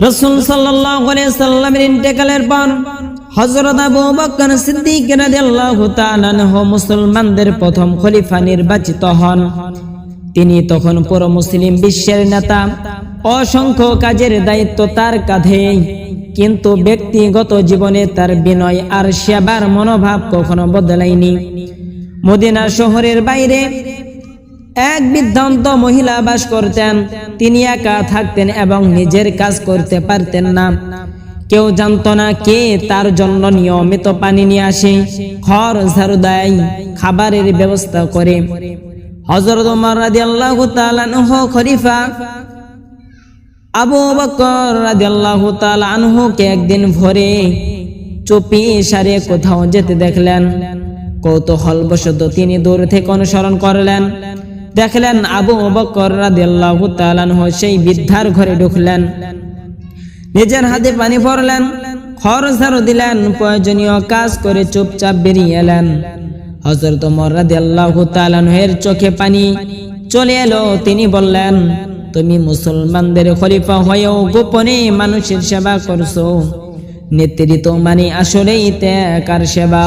রসুল সাল্লামের ইন্তেকালের পর হজরত আবু বকর সিদ্দিক মুসলমানদের প্রথম খলিফা নির্বাচিত হন। তিনি তখন পুরো মুসলিম বিশ্বের নেতা, অসংখ্য কাজের দায়িত্ব তার কাঁধে, কিন্তু ব্যক্তিগত জীবনে তার বিনয় আর সেবার মনোভাব কখনো বদলায়নি। মদিনা শহরের বাইরে এক বৃদ্ধান্ত মহিলা বাস করতেন। তিনি একা থাকতেন এবং নিজের কাজ করতে পারতেন না। কেউ জানত না কে তার জন্য নিয়মিত পানি নিয়ে আসে, খড়, ঝাড়ু দেয়, খাবারের ব্যবস্থা করে। হজরত উমর রাদিয়াল্লাহু তাআলা আনহু খলিফা আবু বকর রাদিয়াল্লাহু তাআলা আনহুকে একদিন ভোরে চুপি সারে কোথাও যেতে দেখলেন। কৌতূহল বশত তিনি দূর থেকে অনুসরণ করলেন। দেখলেন আবু বকর রাদিয়াল্লাহু সেই বৃদ্ধার ঘরে ঢুকলেন। নিজের হাতে পানি ভরলেন খরচ ঝাড়ু দিলেন, প্রয়োজনীয় কাজ করে চুপচাপ বেরিয়ে এলেন। হজরত ওমর রাদিয়াল্লাহু তাআলা আনহুর চোখে পানি চলে এলো। তিনি বললেন, তুমি মুসলমানদের খলিফা হয়েও গোপনে মানুষের সেবা করছ। নেতৃত্ব মানে আসলেই ত্যাগ আর সেবা।